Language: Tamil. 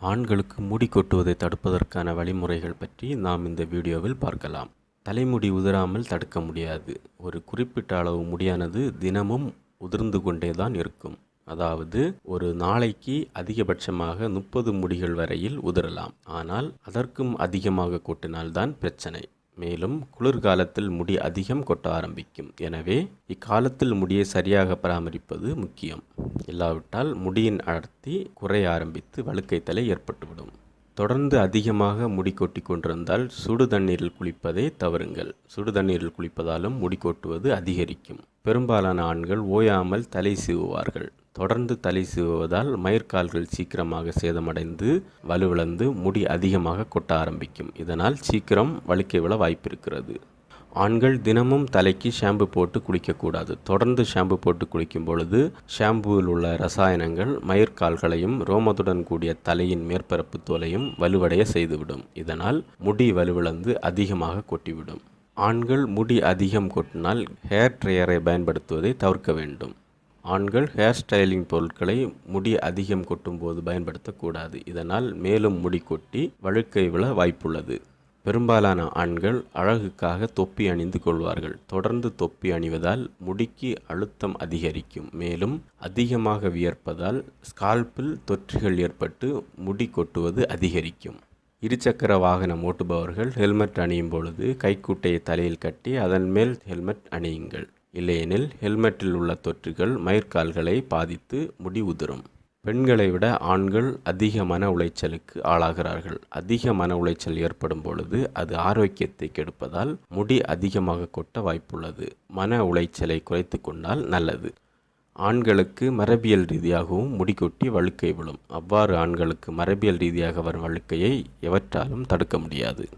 ஆண்களுக்கு முடி கொட்டுவதை தடுப்பதற்கான வழிமுறைகள் பற்றி நாம் இந்த வீடியோவில் பார்க்கலாம். தலைமுடி உதிராமல் தடுக்க முடியாது. ஒரு குறிப்பிட்ட அளவு முடியானது தினமும் உதிர்ந்து கொண்டே தான் இருக்கும். அதாவது ஒரு நாளைக்கு அதிகபட்சமாக முப்பது முடிகள் வரையில் உதிரலாம். ஆனால் அதற்கும் அதிகமாக கொட்டினால்தான் பிரச்சனை. மேலும் குளிர்காலத்தில் முடி அதிகம் கொட்ட ஆரம்பிக்கும். எனவே இக்காலத்தில் முடியை சரியாக பராமரிப்பது முக்கியம். இல்லாவிட்டால் முடியின் அடர்த்தி குறைய ஆரம்பித்து வழுக்கை தலை ஏற்பட்டுவிடும். தொடர்ந்து அதிகமாக முடி கொட்டி கொண்டிருந்தால் சுடு தண்ணீரில் குளிப்பதை தவறுங்கள். சுடு தண்ணீரில் குளிப்பதாலும் முடி கொட்டுவது அதிகரிக்கும். பெரும்பாலான ஆண்கள் ஓயாமல் தலை சீவுவார்கள். தொடர்ந்து தலை சீவுவதால் மயிர்கால்கள் சீக்கிரமாக சேதமடைந்து வலுவிழந்து முடி அதிகமாக கொட்ட ஆரம்பிக்கும். இதனால் சீக்கிரம் வழுக்கை விழ வாய்ப்பிருக்கிறது. ஆண்கள் தினமும் தலைக்கு ஷாம்பு போட்டு குளிக்கக்கூடாது. தொடர்ந்து ஷாம்பு போட்டு குளிக்கும் பொழுது ஷாம்புவில் உள்ள ரசாயனங்கள் மயிர்கால்களையும் ரோமத்துடன் கூடிய தலையின் மேற்பரப்பு தோலையும் வலுவடைய செய்துவிடும். இதனால் முடி வலுவிழந்து அதிகமாக கொட்டிவிடும். ஆண்கள் முடி அதிகம் கொட்டினால் ஹேர் ட்ரையரை பயன்படுத்துவதை தவிர்க்க வேண்டும். ஆண்கள் ஹேர் ஸ்டைலிங் பொருட்களை முடி அதிகம் கொட்டும் போது பயன்படுத்தக்கூடாது. இதனால் மேலும் முடி கொட்டி வழுக்கை விழ வாய்ப்புள்ளது. பெரும்பாலான ஆண்கள் அழகுக்காக தொப்பி அணிந்து கொள்வார்கள். தொடர்ந்து தொப்பி அணிவதால் முடிக்கு அழுத்தம் அதிகரிக்கும். மேலும் அதிகமாக வியர்ப்பதால் ஸ்கால்பில் தொற்றுகள் ஏற்பட்டு முடி கொட்டுவது அதிகரிக்கும். இருசக்கர வாகனம் ஓட்டுபவர்கள் ஹெல்மெட் அணியும் பொழுது கைக்குட்டையை தலையில் கட்டி அதன் மேல் ஹெல்மெட் அணியுங்கள். இல்லையெனில் ஹெல்மெட்டில் உள்ள தொற்றுகள் மயிர்கால்களை பாதித்து முடி உதிரும் பெண்களை விட ஆண்கள் அதிக மன உளைச்சலுக்கு ஆளாகிறார்கள். அதிக மன உளைச்சல் ஏற்படும் பொழுது அது ஆரோக்கியத்தை கெடுப்பதால் முடி அதிகமாக கொட்ட வாய்ப்புள்ளது. மன உளைச்சலை குறைத்து கொண்டால் நல்லது. ஆண்களுக்கு மரபியல் ரீதியாகவும் முடி கொட்டி வழுக்கை விழும். அவ்வாறு ஆண்களுக்கு மரபியல் ரீதியாக வரும் வழுக்கையை எவற்றாலும் தடுக்க முடியாது.